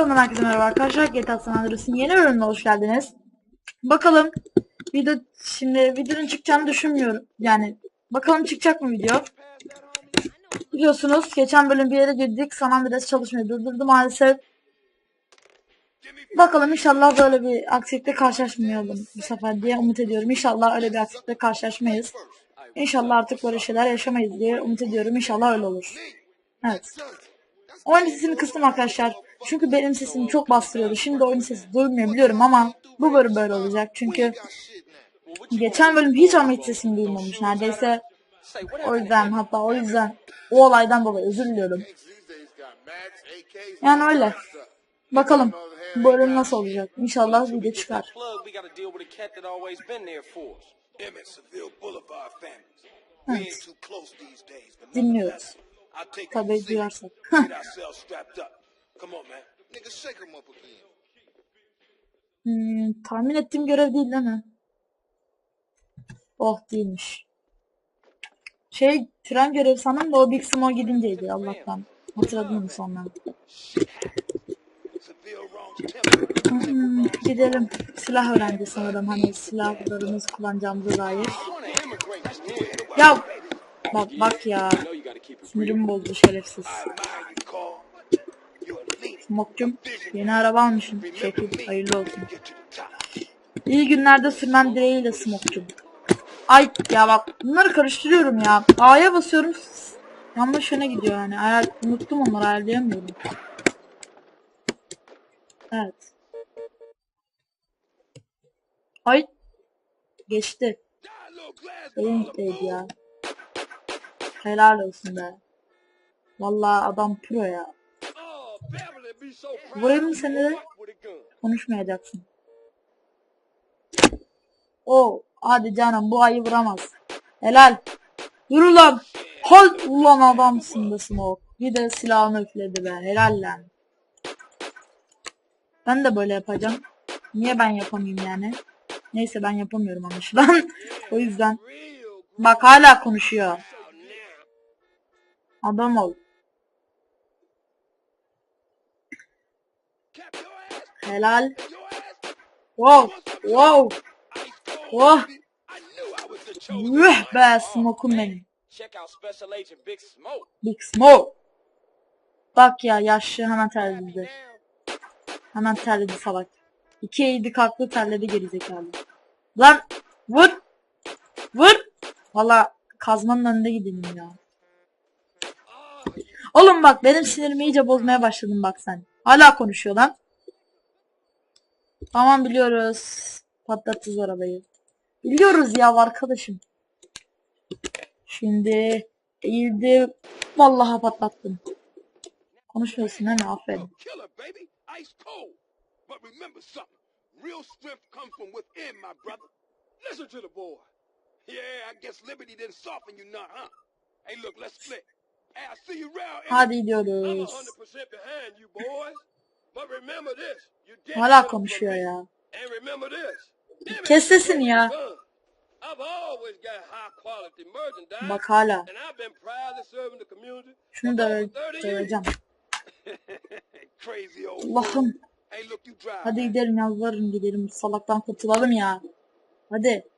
kanalına herkese merhaba arkadaşlar. GTA San Andreas'ın yeni bölümüne hoş geldiniz. Bakalım video şimdi videonun çıkacağını düşünmüyorum. Yani bakalım çıkacak mı video? Biliyorsunuz geçen bölüm bir yere girdik. San Andreas çalışmayı durdurdu maalesef. Bakalım inşallah böyle bir aksilikle karşılaşmayalım bu sefer diye umut ediyorum. İnşallah öyle bir aksilikle karşılaşmayız. İnşallah artık böyle şeyler yaşamayız diye umut ediyorum. İnşallah öyle olur. Evet. Oyun sesini kıstım arkadaşlar. Çünkü benim sesim çok bastırıyordu. Şimdi oyun sesi duymuyor biliyorum ama bu bölüm böyle olacak. Çünkü geçen bölüm hiç ama hiç sesimi duymamış neredeyse. O yüzden hatta o yüzden o olaydan dolayı özür diliyorum. Yani öyle. Bakalım bu bölüm nasıl olacak. İnşallah video çıkar. Evet. Dinliyoruz. Tabii duyarsak. Come on, man. Nigga, shake 'em up again. Hmm, tahmin ettiğim görev değil değil mi? Oh değilmiş. Şey tren görevi sanırım da o Big Smo gidingeydi Allah'tan. Hatırladım sonra. Hmm, gidelim. Silah öğrendi sanırım hani silahlarımız kullanacağımıza dair. Ya bak bak ya. Sinirimi bozdu şerefsiz. Smokcum yeni araba almışım. Şekil hayırlı olsun. İyi günlerde sürmen dileğiyle Smokcum. Ay ya bak bunları karıştırıyorum ya. A'ya basıyorum. Yanlış yöne gidiyor yani. Ayar, unuttum onları ayarlayamıyorum. Evet. Ay. Geçti. Benim ya. Helal olsun be. Vallahi adam pro ya. Be you. seni. Konuşmayacaksın. O hadi canım bu ayı vuramaz. Helal. Yürü lan. Hal ulan adamsın da Smoke. Bir de silahını üfledi be. Helal lan. Ben de böyle yapacağım. Niye ben yapamayayım yani? Neyse ben yapamıyorum anlaşılan. o yüzden. Bak hala konuşuyor. Adam ol. Helal. Wow. Wow. Oh. Üh be Smoke'um benim. Big Smoke. Bak ya yaşlı hemen terledi. Hemen terledi salak. İki eğdi kalktı terledi gerizekalı. Lan vur. Vur. Valla kazmanın önünde gidelim ya. Oğlum bak benim sinirimi iyice bozmaya başladın bak sen. Hala konuşuyor lan. Tamam biliyoruz. Patlatacağız arabayı. Biliyoruz ya arkadaşım. Şimdi eğildi. Vallahi patlattım. Konuşmuyorsun mi? Aferin. Real strength comes from within, my brother. Listen to the boy. Yeah, I guess liberty didn't soften you none, huh? Hey, look, let's split. Hey, I see you round. Hadi I'm gidiyoruz. 100% behind you, boys. Hala konuşuyor ya. Kes sesini ya. Bak hala. Şunu da over 30 years. döveceğim. Allah'ım. Hadi gidelim yalvarırım gidelim. Salaktan kurtulalım ya. Hadi.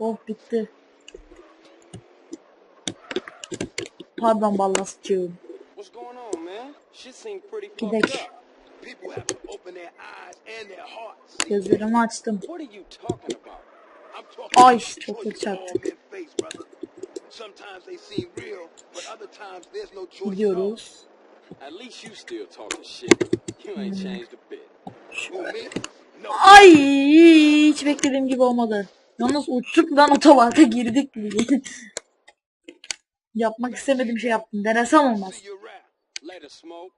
Oh bitti. Pardon ballasçığım. Hearts. Gözlerimi açtım. Ay, çok kötü çarptık. Gidiyoruz. Ay hiç beklediğim gibi olmadı. Yalnız uçtuk lan otoparka girdik bile. Yapmak istemediğim şey yaptım. Denesem olmaz. See you around. Later, Smoke.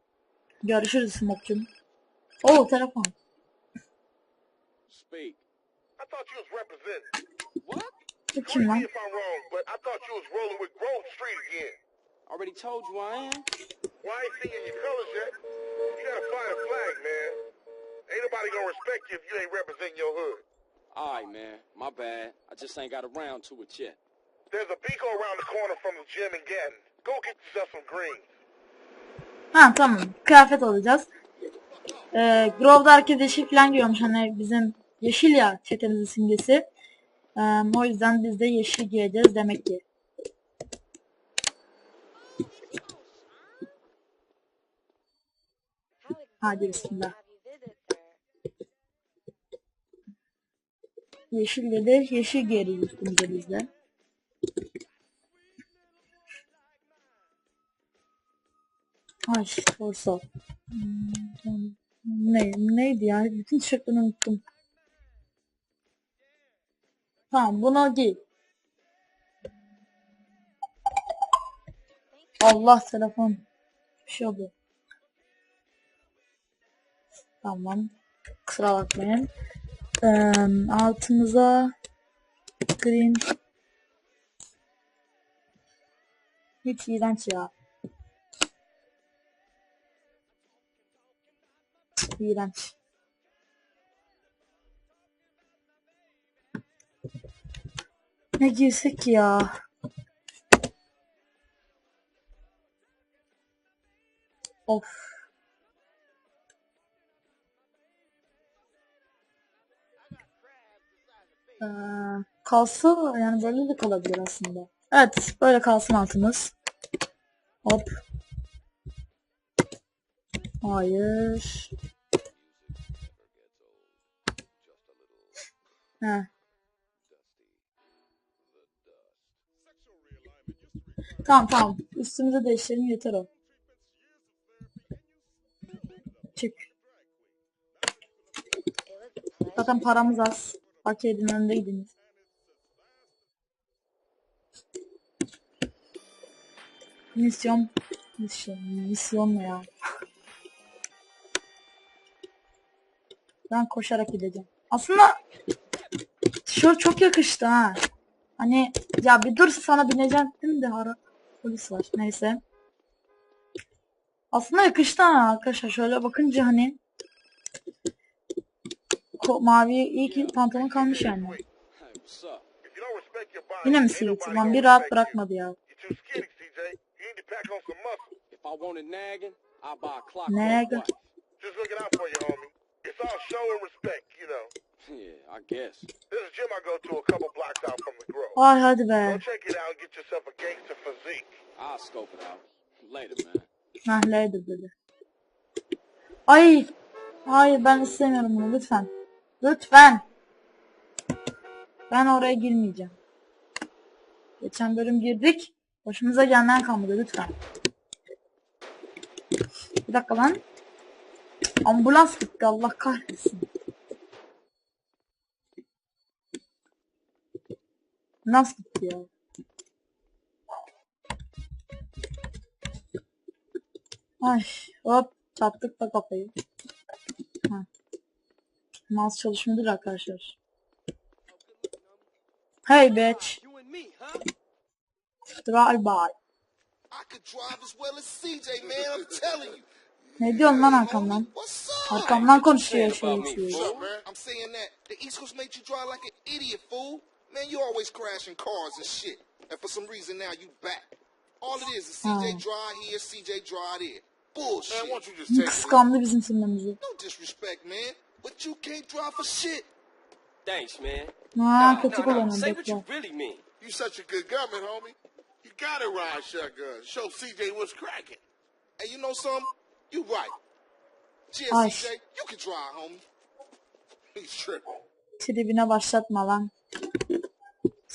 Görüşürüz Smoke'cum. Oo telefon. Speak. I thought you was representing. What? Bu kim lan? If I'm wrong, but I thought you was rolling with Grove Street again. Already told you I am. Well, I ain't seeing your colors yet. You gotta fly the flag, man. Ain't nobody gonna respect you if you ain't representing your hood. Alright, man. My bad. I just ain't got around to it yet. There's a Pico around the corner from the gym in Gatton. Go get yourself some greens. Ha tamam. Kıyafet alacağız. Ee, Grove'da herkes yeşil falan giyiyormuş. Hani bizim yeşil ya çetemizin simgesi. Ee, o yüzden biz de yeşil giyeceğiz demek ki. Hadi bismillah. Yeşil dedi. Yeşil giyeriz üstümüze biz Ay torso. Hmm, Ne, neydi ya? Bütün tişörtlerini unuttum. Tamam bunu giy. Allah telefon. Bir şey oldu. Tamam. Kusura bakmayın. Ee, altımıza green hiç iğrenç ya. İğrenç. Ne giysek ya? Of. Ee, kalsa yani böyle de kalabilir aslında. Evet böyle kalsın altımız. Hop. Hayır. Tamam tamam. Üstümüze değiştirelim yeter o. Çık. Zaten paramız az. Arcade'in önünde gidiniz. Misyon. Misyon. Misyon ne ya? Ben koşarak gideceğim. Aslında tişört çok yakıştı ha. Hani ya bir dur sana binecektim de hara polis var. Neyse. Aslında yakıştı ha arkadaşlar. Şöyle bakınca hani ko mavi iyi ki pantolon kalmış yani. Yine mi ain't sivit? nobody Lan gonna bir rahat bırakmadı ya. Nagging? Just looking out for you, homie. It's all show and respect, you know. Yeah, I guess. There's a gym I go to a couple blocks out from the Grove. Ay hadi Go be. check it out and get yourself a gangster physique. I'll scope it out. Later, man. Nahleydi dedi. Ay. Hayır ben istemiyorum bunu lütfen. Lütfen. Ben oraya girmeyeceğim. Geçen bölüm girdik. Başımıza gelmeyen kalmadı lütfen. Bir dakika lan. Ambulans gitti Allah kahretsin. Nasıl gitti ya? Ay hop çattık da kafayı. Ha. Mouse çalışmıyordur arkadaşlar. Hey bitch. Drive by. Ne diyorsun lan arkamdan? Arkamdan konuşuyor şey About me, yapıyor. What's up, man? I'm saying that the East Coast made you drive like an idiot, fool. Man, you always crashing cars and shit. And for some reason now you back. All it is is CJ Oh. drive here, CJ drive there. Bullshit. Man, why don't you just take it? Kıskandı bizim filmimizi. No disrespect, man. But you can't drive for shit. Thanks, man. Ha Nah, kötü nah, nah. kullanıyor Say what you really mean. You such a good gunman, homie. You gotta ride shotgun. Show CJ what's cracking. And you know something? You right. Cheers, Ay. CJ. You can drive, homie. He's tripping. Tribine başlatma lan.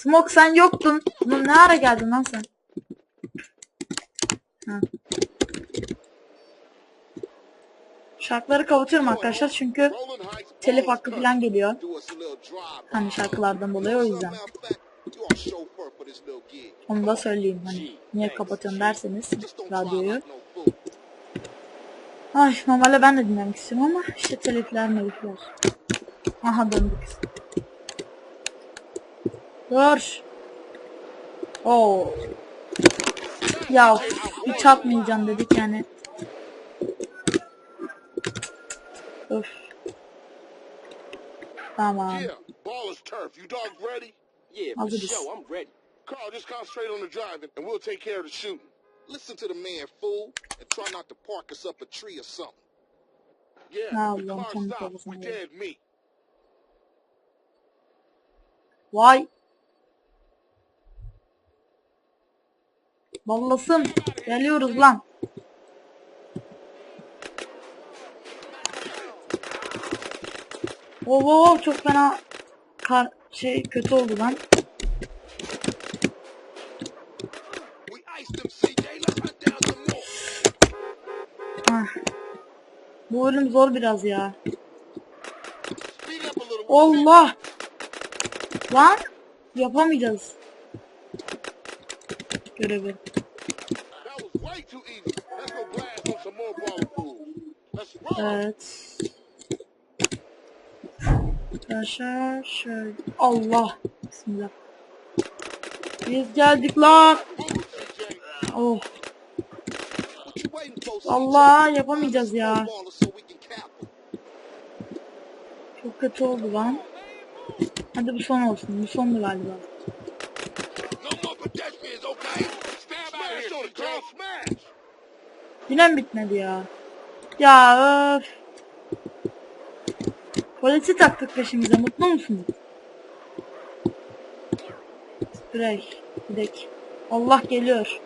Smoke sen yoktun. Lan ne ara geldin lan sen? Ha. Şarkıları kapatıyorum arkadaşlar çünkü telif hakkı falan geliyor. Hani şarkılardan dolayı o yüzden. Onu da söyleyeyim hani niye kapatıyorsun derseniz radyoyu. Ay normalde ben de dinlemek istiyorum ama işte telifler melifler. Aha döndük. Dur. Oo. Oh. Ya hiç atmayacağım dedik yani. Öf. Tamam. Yeah, ball is turf. You dogs ready? Yeah, I'll for do this. sure. I'm ready. Carl, just concentrate on the driving, and we'll take care of the shooting. Listen to the man, fool. and try not to park us up a tree or something. Yeah, No, the car time stopped. ago, We wasn't dead meat. Vay. Ballasın. Geliyoruz lan. Oo oo, çok fena kar şey kötü oldu lan. Bu ölüm zor biraz ya. Allah. Lan yapamayacağız. Roll. Evet. Arkadaşlar şöyle. Allah. Bismillah. Biz geldik lan. Oh. Allah yapamayacağız ya. Çok kötü oldu lan. Hadi bu son olsun. Bu sondu galiba. Yine mi bitmedi ya? Ya öf. Polisi taktık peşimize. Mutlu musunuz? Sprey. Gidek. Allah geliyor.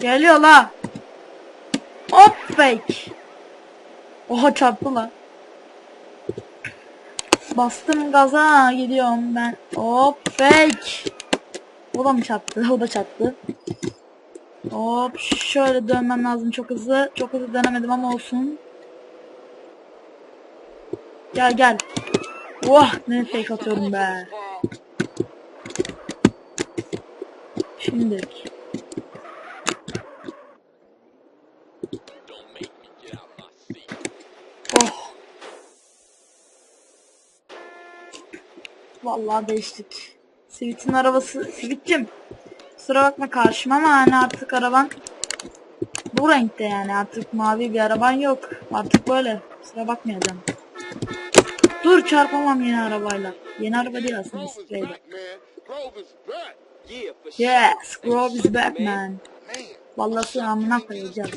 Geliyor la. Hop fake. Oha çarptı la. Bastım gaza gidiyorum ben. Hop fake. Mı çarptı? O da çarptı. Hop şöyle dönmem lazım çok hızlı. Çok hızlı dönemedim ama olsun. Gel gel. Vah ne fake atıyorum be. Şimdi. Oh. Vallahi değiştik. Sivit'in arabası. Sivit'cim. Kusura bakma karşıma ama hani artık araban bu renkte yani artık mavi bir araban yok. Artık böyle. Kusura bakmayacağım. Dur çarpamam yeni arabayla. Yeni araba değil aslında Grove is spreyle. back, man. Grove is back. Yeah, for sure. Yes, Grove is shoot, back man. Man. Vallası I shot amına koyacağım.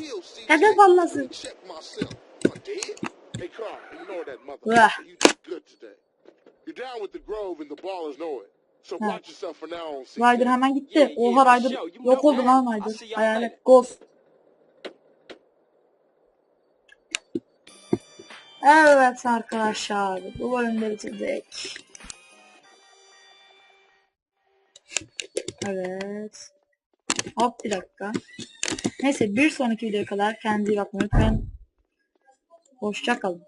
Hedef vallası. Check myself. I did. Hey, Carl, ignore that Ugh. motherfucker. You did good today. You're down with the Grove and the ballers know it. CJ. Ryder hemen gitti. Oha Ryder yok oldu lan Ryder. Hayalet. Ghost. Evet arkadaşlar. Bu bölümde bitirdik. Evet. Hop bir dakika. Neyse bir sonraki videoya kadar kendinize iyi bakmayı unutmayın. Hoşça kalın.